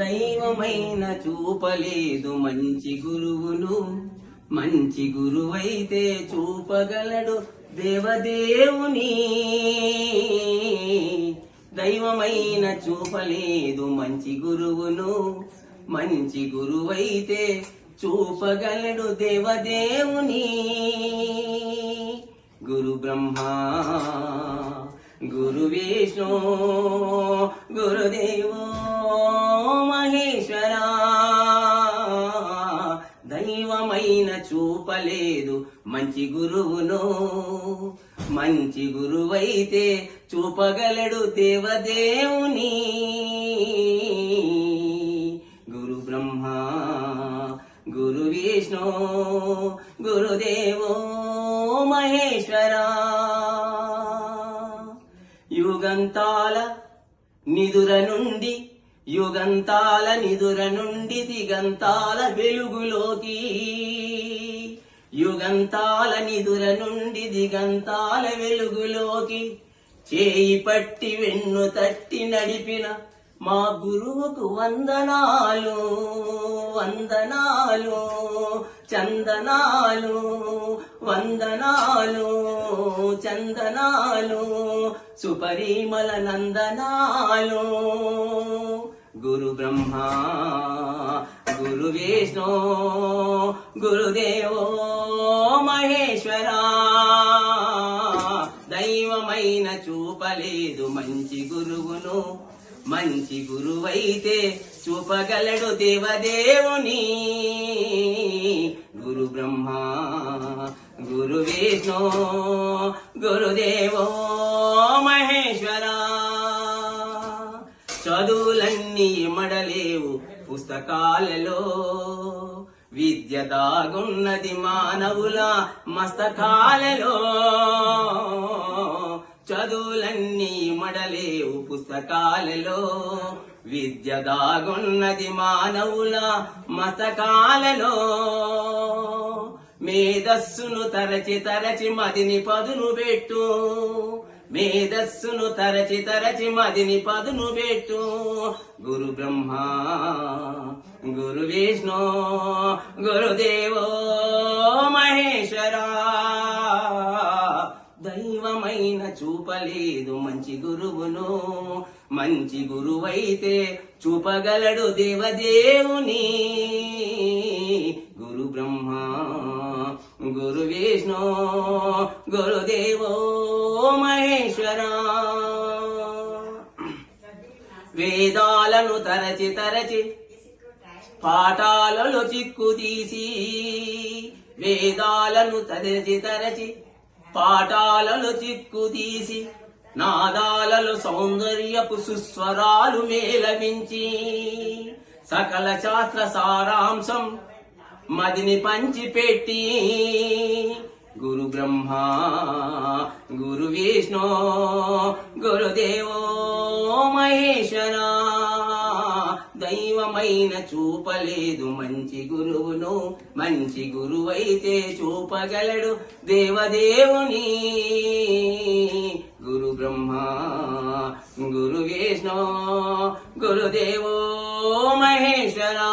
దైవమైన చూపలేదు మంచి గురువును. మంచి గురువైతే చూపగలడు దేవదేవుని. దైవమైన చూపలేదు మంచి గురువును. మంచి గురువైతే చూపగలడు దేవదేవుని. గురు బ్రహ్మా గురు విష్ణు గురుదేవో లేదు. మంచి గురువును మంచి గురువైతే చూపగలడు దేవదేవుని. గురు బ్రహ్మ గురు విష్ణు గురుదేవో మహేశ్వరా. యుగంతాల నిదుర నుండి యుగంతాల నిదుర నుండి దిగంతాల వెలుగులోకి యుగంతాల నిదుర నుండి దిగంతాల వెలుగులోకి చేయి పట్టి వెన్ను తట్టి నడిపిన మా గురువుకు వందనాలు వందనాలు చందనాలు వందనాలు చందనాలు సుపరిమల నందనాలు. గురు బ్రహ్మ గురు విష్ణు గురుదేవో ఈశ్వరా దైవమైన చూపలేదు మంచి గురువును. మంచి గురువైతే చూపగలడు దేవదేవుని. గురు బ్రహ్మ గురు విష్ణు గురుదేవో మహేశ్వరా. చదువులన్నీ మడలేవు పుస్తకాలలో. విద్య దాగున్నది మానవుల మస్తకాలలో. చదువులన్నీ మడలేవు పుస్తకాలలో విద్య దాగున్నది మానవుల మతకాలలో మేధస్సును తరచి తరచి మదిని పదును పెట్టు. మేధస్సును తరచి తరచి మదిని పదును పెట్టు. గురు బ్రహ్మా గురు విష్ణు గురుదేవో మహేశ్వర. దైవమైన చూపలేదు మంచి గురువును మంచి గురువైతే చూపగలడు దేవదేవుని. గురు బ్రహ్మ గురు విష్ణు గురుదేవో మహేశ్వరా. వేదాలను తరచి తరచి పాఠాలలో చిక్కు తీసి వేదాలను తరచి తరచి పాఠాలలో చిక్కు తీసి నాదాలలో సౌందర్యపు సుస్వరాలు మేళవించి సకల శాస్త్ర సారాంశం మదిని పంచిపెట్టి గురు బ్రహ్మ గురు విష్ణు గురుదేవో. దైవమైన చూపలేదు మంచి గురువును మంచి గురువైతే చూపగలడు దేవదేవుని. గురు బ్రహ్మ గురు విష్ణు గురుదేవో మహేశ్వరా.